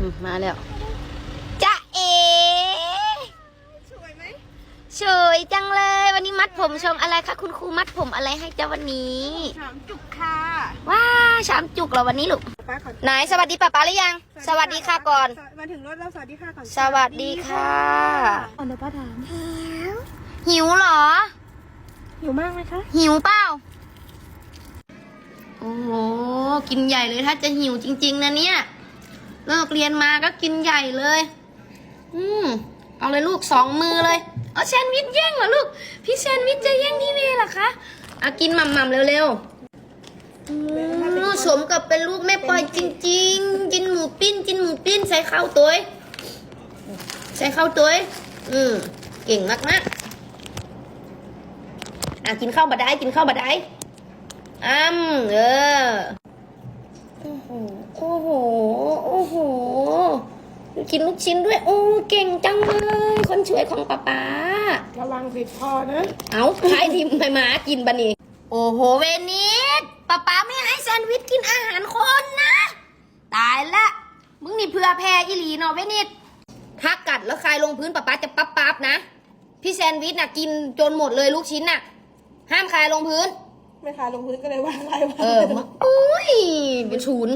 อืมมาแล้วจ้าเอสวยไหมสวยจังเลย วันนี้มัดผมชมอะไรคะคุณครูมัดผมอะไรให้จ้าวันนี้ถามจุกค่ะว้าชามจุกเหรอวันนี้ลูกป้าขอไหนสวัสดีป้าป้าหรือยัง สวัสดีค่ะก่อน มาถึงรถแล้วสวัสดีค่ะก่อนสวัสดีค่ะก่อนเดี๋ยวป้าถามหิวเหรอ หิวมากไหมคะ หิวเปล่าโอ้โหกินใหญ่เลยถ้าจะหิวจริง ๆนะเนี่ย เลิกเรียนมาก็กินใหญ่เลย อืมเอาเลยลูกสองมือเลยเอาแซนวิชแย่งเหรอลูก พี่แซนวิชจะแย่งพี่เมย์เหรอคะเอากินหม่ำๆเร็วๆอืมสมกับเป็นลูกแม่ปอยจริงๆกินหมูปิ้นกินหมูปิ้นใส่ข้าวตัวใส่ข้าวตัวองอืมเก่งมากๆอะกินข้าวบะได้กินข้าวบะได้อ้ำเออโอ้โหโอ้โห โอ้โห กินลูกชิ้นด้วย โอ้ เก่งจังเลย คนช่วยของป๊าป๊า ระวังติดคอนะ เอาใครทิมไปหมากินบะนี่ โอ้โห เวนิสป๊าป๊าไม่ให้แซนด์วิชกินอาหารคนนะ ตายละ มึงนี่เพื่อแพ้อีหลีเนาะเวนิสถ้ากัดแล้วคายลงพื้นป๊าป๊าจะปั๊บปั๊บๆนะ พี่แซนด์วิชน่ะกินจนหมดเลยลูกชิ้นน่ะ ห้ามคายลงพื้น ไม่ค่ะลงพื้นก็เลยวางไว้เออมาอุ้ยเป็นศูนย์